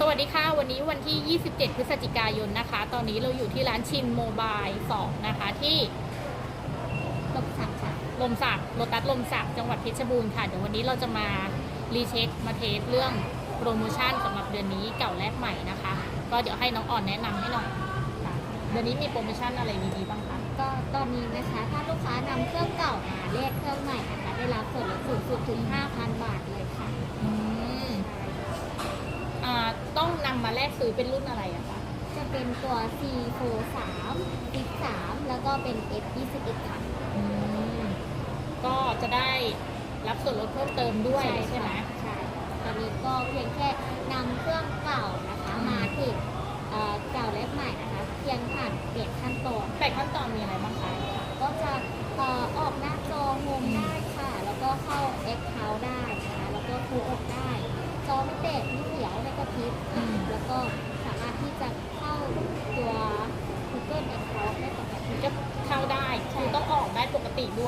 สวัสดีค่ะ วันนี้วันที่ 27 พฤศจิกายนนะคะ ตอนนี้เราอยู่ที่ร้านชินโมบาย2นะคะที่ลบสักค่ะลมสักโลตัสลมสักจังหวัดเพชรบูรณ์ค่ะ เดี๋ยววันนี้เราจะมารีเช็คมาเทสเรื่องโปรโมชั่นสำหรับเดือนนี้เก่าแลกใหม่นะคะ ก็เดี๋ยวให้น้องอ่อนแนะนำให้หน่อยค่ะเดือนนี้มีโปรโมชั่นอะไรดีๆบ้างคะ ก็ตอนนี้นะคะ ถ้าลูกค้านำเครื่องเก่ามาแลกเครื่องใหม่นะคะได้รับส่วนลดสูงสุดถึง 5,000 บาทเลยค่ะ ต้องนำมาแลกซื้อเป็นรุ่นอะไรอะคะจะเป็นตัว C43 X3 แล้วก็เป็น F21 ค่ะอืมก็จะได้รับส่วนลดเพิ่มเติมด้วยใช่ไหม ใช่ ตอนนี้ก็เพียงแค่นำเครื่องเก่านะคะอืมมาติด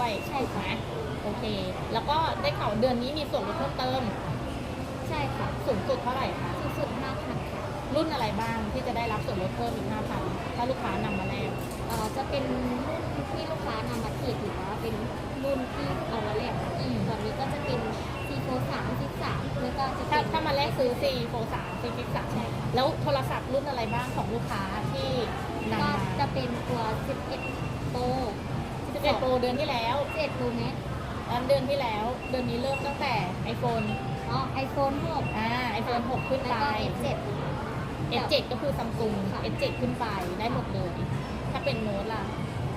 ด้วยใช่ถูกไหมค่ะโอเค แล้วก็ได้ข่าวเดือนนี้มีส่วนลดเพิ่มเติม ใช่ค่ะสูงสุดเท่าไหร่คะสูงสุด5,000ค่ะรุ่นอะไรบ้างที่จะได้รับส่วนลดเพิ่มอีก5,000ถ้าลูกค้านำมาแลกเอ่อจะเป็นรุ่นที่ลูกค้านำมาติดหรือว่าเป็นรุ่นที่เอามาแลกอืมตอนนี้ก็จะเป็น C โ3 13แล้วก็จะเป็ถ้าน ถ้ามาแลกซื้อ4 4 3 4 6 ใช่ค่ะ 3แล้วโทรศัพท์รุ่นอะไรบ้างของลูกค้าที่นำก็มาจะเป็นตัว 11 Pro 11 Pro เดือนที่แล้ว11 Pro Max อันเดือนที่แล้ว เดือนนี้เริ่มตั้งแต่ iPhone อ๋อ iPhone 6อ่า iPhone 6 ขึ้นแล้วไป ก็ F7 S7 ก็คือซัมซุงค่ะ S7 ขึ้นไปได้หมดเลย ถ้าเป็นโน้ตล่ะ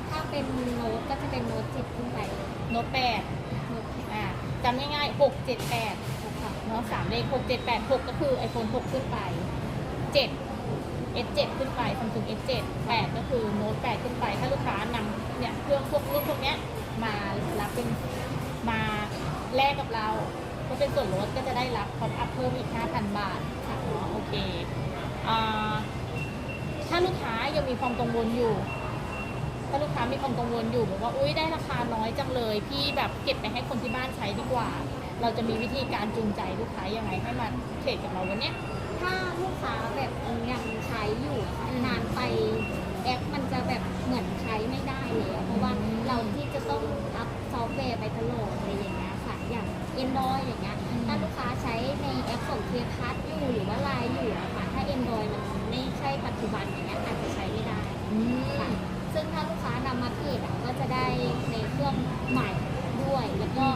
ถ้าเป็นโน้ตก็จะเป็นโน้ต10ขึ้นไปเลยโน้ต8โน้ตอ่าจำง่ายๆ6 7 8ค่ะเนาะสามเลข6 7 8 6 ก็คือ iPhone 6 ขึ้นไป7 S7 ขึ้นไป Samsung S7 8 ก็คือโน้ต8ขึ้นไป ถ้าลูกค้านำเนี่ยเค รื่องพวกรุ่นพวกเนี้ยมารับเป็นมาแลกกับเราก็เป็นส่วนลดก็จะได้รับพร้อมอัพเพิ่มอีก 5,000 บาทค่ะโอเคอถ้าลูกค้ายังมีความกังวลอยู่ ถ้าลูกค้ามีความกังวลอยู่บอกว่าอุ้ยได้ราคาน้อยจังเลย พี่แบบเก็บไปให้คนที่บ้านใช้ดีกว่า เราจะมีวิธีการจูงใจลูกค้ายังไงให้มาเทรดกับเราวันนี้ถ้าลูกค้าแบบยังใช้อยู่นานไปแอปมันจะแบบเหมือนใช้ไม่ได้เลย ต์แวร์ไปตลอดอะไรอย่างเงี้ยค่ะอย่าง Android อย่างเงี้ยอืมถ้าลูกค้าใช้ในแอปของเคพัทอยู่หรือว่าไลน์อยู่อะค่ะถ้า Android มันไม่ใช่ปัจจุบันอย่างเงี้ยอาจจะใช้ไม่ได้ค่ะซึ่งถ้าลูกค้านำมาเทรดอะก็จะได้ในเครื่องใหม่ด้วย แล้วก็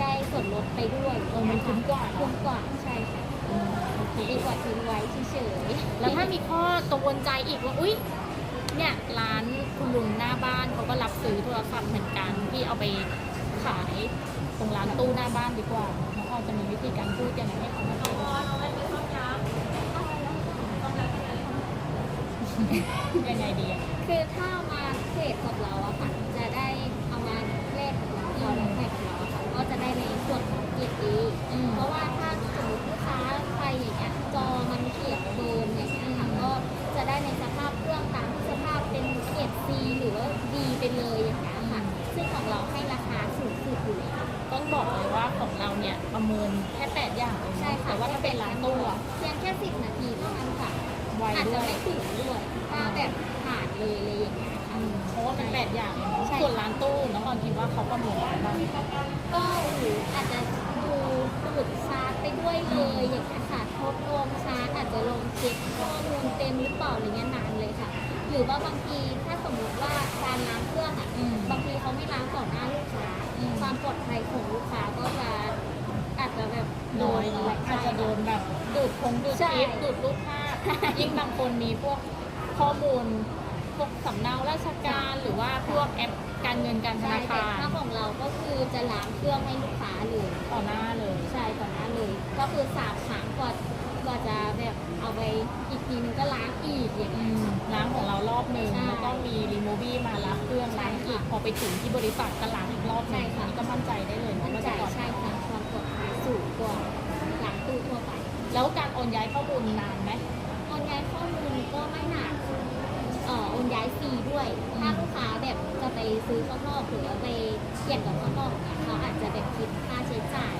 ได้ส่วนลดไปด้วยเออมันคุ้มกว่าคุ้มกว่าใช่ค่ะอืมโอเคดีกว่าทิ้งไว้เฉยๆแล้วถ้ามีข้อกังวลใจอีกว่าอุ้ยเนี่ยร้านคุณลุงหน้าบ้านเขาก็รับซื้อโทรศัพท์เหมือนกันที่เอาไป ขายตรงร้านตู้หน้าบ้านดีกว่าน้องออนจะมีวิธีการพูดยังไงให้เขามาซื้อยังไงดีอะ คือถ้ามาเทรดกับเราอะค่ะจะได้ ประเมินแค่แปดอย่างเองใช่ค่ะ แต่ว่าถ้าเป็นร้านตู้อะเพียงแค่สิบนาทีเท่านั้นค่ะ ไวอาจด้จะวย ไม่ถึงด้วยถ้าแบบผ่านเลยเลยอย่างเงี้ยค่ะอืมเพราะว่ามันแปดอย่างเองเนอะใช่ ส่วนร้านตู้น้องออนคิดว่าเขาประเมินอะไรบ้างก็หรืออาจจะดูดูดชาร์จไปด้วยเลยอย่างเงี้ยค่ะทดลองชาร์จอาจจะลงเช็คข้อมูลเต็มหรือเปล่าอะไรเงี้ยนานเลยค่ะ หรือว่าบางทีถ้าสมมติว่าการล้างเครื่องอะ อืม บางทีเขาไม่ล้างต่อหน้าลูกค้า อืม ความปลอดภัยของลูกค้าก็จะอา จจะแบบโดน้อยนเนาะใช่อาจจะโดนแบบ ดูดคงดูดใช่ คลิปดูดรูปภาพยิ่งบางคนมีพวกข้อมูล พวกสำเนาราชการหรือว่าพวกแอปการเงินการธใช่นาแต่คารถ้าของเราก็คือจะล้างเครื่องให้ลูกค้าเลย ต่อหน้าเลย ใช่ก่อนหน้าเลย ก็คือสามครั้งกว่ากว่าจะแบบเอาไปอีกทีนึงก็ล้างอีกอย่างอืเงี้ย มล้างของเรารอบหนึ่งใช่แล้วก็มีรีโมวี่มารับเครื่องล้างอีก พอไปถึงที่บริษัทก็ล้างอีกรอบหนึงใช่ค่ะอันนี้ก็มั่นใจได้เลยมั่นว่าใจจะปลอดภัใช่ ย ค่ะความปลอดภัยสูงกว่าหลังตู้ทั่วไป แล้วการโอ นย้ายข้อมูลนานไหมโอนย้ายข้อมูลก็ไม่หนักเอ่อโอนย้ายฟรีด้วย ถ้าลูกค้าแบบจะไปซื้อข้างนอกหรือว่าไปเปลี่ยนกับข้างนอกเนี่ยเขาอาจจะแบบคิดค่าใช้จ่าย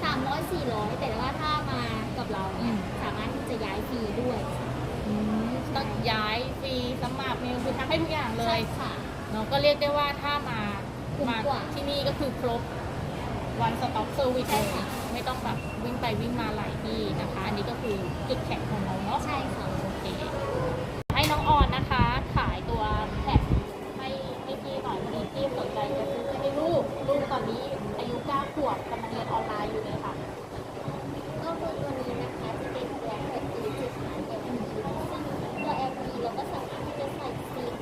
300 400แต่ว่าถ้ามากับเราเนี่ยสามารถที่จะย้ายฟรีย้ายฟรีสมัครเมลคือทำให้ทุกอย่างเลใช่ยค่ะ เนาะก็เรียกได้ว่าถ้ามาคุ้มมากว่า ที่นี่ก็คือครบ one stop service ใช่เลยค่ะ ไม่ต้องแบบวิ่งไปวิ่งมาหลายที่นะคะ อันนี้ก็คือจุดแข็งของเราเนาะใช่ค่ะโอเค ให้น้องออนนะคะ ขายตัวแท็กให้ให้พี่หน่อยวันนี้พี่สนใจจะซื้อให้ลูก ลูกตอนนี้อายุ9ขวบกำลังเรียนออนไลน์อยู่เลยค่ะ ก็คือตัวนี้นะคะจะเป็นตัวแผ่นตีจุดหมาย LED ซึ่งตัว LED เราก็สามารถที่จะใส่ซีน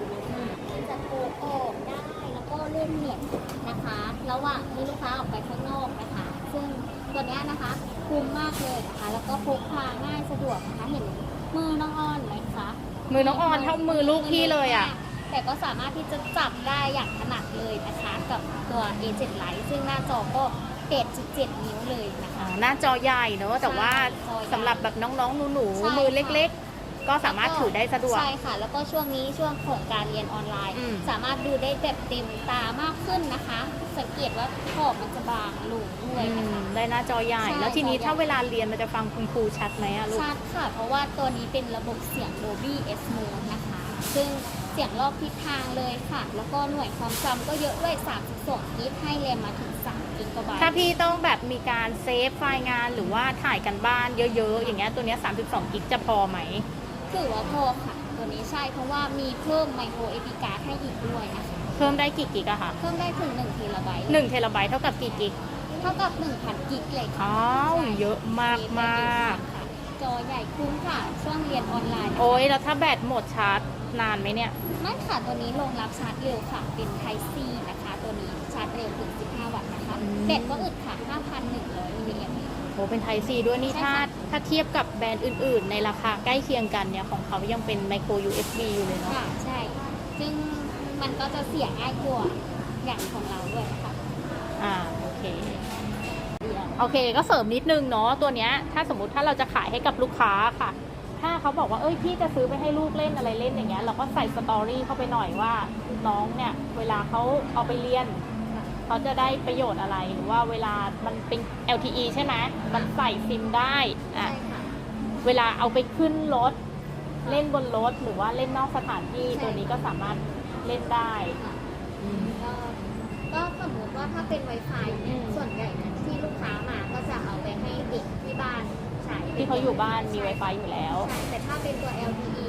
ที่จะโทรออกได้แล้วก็เล่นเน็ตนะคะ ระหว่างที่ลูกค้าออกไปข้างนอกนะคะ ซึ่งตัวเนี้ยนะคะคุ้ มมากเลยนะคะ แล้วก็พกพาง่ายสะดวกนะคะ เห็นมือน้องออนไหมคะมือน้องออนเท่ามือลูกพี่เลยอะ แต่ก็สามารถที่จะจับได้อย่างถนัดเลยนะคะกับตัว A7 Lite ซึ่งหน้าจอก็8.7นิ้วเลยนะคะอ่าหน้าจอใหญ่เนอะแต่ว่าจอใหญ่สำหรับแบบน้องๆหนูใช่ๆมือค่ะเล็กๆ ก็สามารถถือได้สะดวก ใช่ค่ะ แล้วก็ช่วงนี้ช่วงของการเรียนออนไลน์ อืม สามารถดูได้แบบเต็มตามากขึ้นนะคะ สังเกตว่าขอบมันจะบางลงด้วยอืนะคะ มได้หน้าจอใหญ่ ใช่แล้วทีนี้จอใหญ่ ถ้าเวลาเรียนมันจะฟังคุณครูชัดไหมอะลูก ชัดค่ะ เพราะว่าตัวนี้เป็นระบบเสียง Dolby S Mode นะคะ ซึ่งเสียงรอบทิศทางเลยค่ะ แล้วก็หน่วยความจำก็เยอะด้วย32กิกให้แรมมาถึง3กิกะไบต์ ถ้าพี่ต้องแบบมีการเซฟไฟล์งานหรือว่าถ่ายกันบ้านเยอะๆ อย่างเงี้ยตัวเนี้ย32กิกจะพอไหม ถือว่าพอค่ะ ตัวนี้ใช่เพราะว่ามีเพิ่มไมโครเอพิการ์ดให้อีกด้วยนะคะเพิ่มได้กี่กิกอะคะเพิ่มได้ถึง1เทราไบต์1เทราไบต์เท่ากับกี่กิกเท่ากับ 1,000 กิกเลยค่ะอ้าวเยอะมากมากค่ะจอใหญ่คุ้มค่ะ ช่วงเรียนออนไลน์นะคะโอ้ยแล้วถ้าแบตหมดชาร์จนานไหมเนี่ย ไม่ค่ะตัวนี้รองรับชาร์จเร็วค่ะ เป็น Type C นะคะ ตัวนี้ชาร์จเร็วถึง 15 วัตต์นะคะอืม แบตก็อึดค่ะ 5,100 มิลลิแอมป์โอ้เป็นไทซีด้วยนี่ใช่ถ้าค่ะถ้าเทียบกับแบรนด์อื่น ๆ ในราคาใกล้เคียงกันเนี่ยของเขายังเป็นไมโคร USB อยู่เลยเนาะค่ะใช่ ซึ่งมันก็จะเสียง่ายกว่าอย่างของเราด้วยค่ะอ่าโอเคโอเคก็เสริมนิดนึงเนาะตัวเนี้ยถ้าสมมติถ้าเราจะขายให้กับลูกค้าค่ะ ถ้าเขาบอกว่าเอ้ยพี่จะซื้อไปให้ลูกเล่นอะไรเล่นอย่างเงี้ยเราก็ใส่สตอรี่เข้าไปหน่อยว่าน้องเนี่ยเวลาเขาเอาไปเรียน เขาจะได้ประโยชน์อะไรหรือว่าเวลามันเป็น LTE ใช่ไหมมันใส่ซิมได้อะใช่ค่ะเวลาเอาไปขึ้นรถ เล่นบนรถหรือว่าเล่นนอกสถานที่ใช่ตัวนี้ก็สามารถเล่นได้ค่ะก็ก็สมมติว่าถ้าเป็น Wi-Fi เนี่ยอืมส่วนใหญ่นะที่ลูกค้ามาก็จะเอาไปให้เด็กที่บ้านใช้ที่เขาอยู่บ้านมีใช่ Wi-Fi อยู่แล้ว ใช่ แต่ถ้าเป็นตัว LTE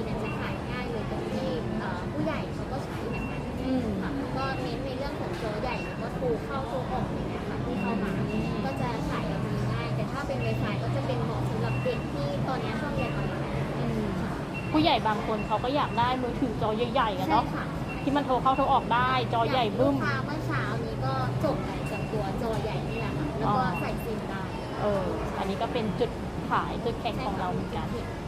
ผู้ใหญ่บางคนเขาก็อยากได้มือถือจอใหญ่ๆอะใช่เนาะค่ะ ที่มันโทรเข้าโทรออกได้จอใหญ่บึ้ม ลูกค้าเมื่อเช้านี้ก็จบไปกับตัวจอใหญ่นี่แหละค่ะแล้วก็ใส่ซิมได้เอออันนี้ก็เป็นจุดขายจุดแข็งของเราเหมือนกัน ใช่ค่ะ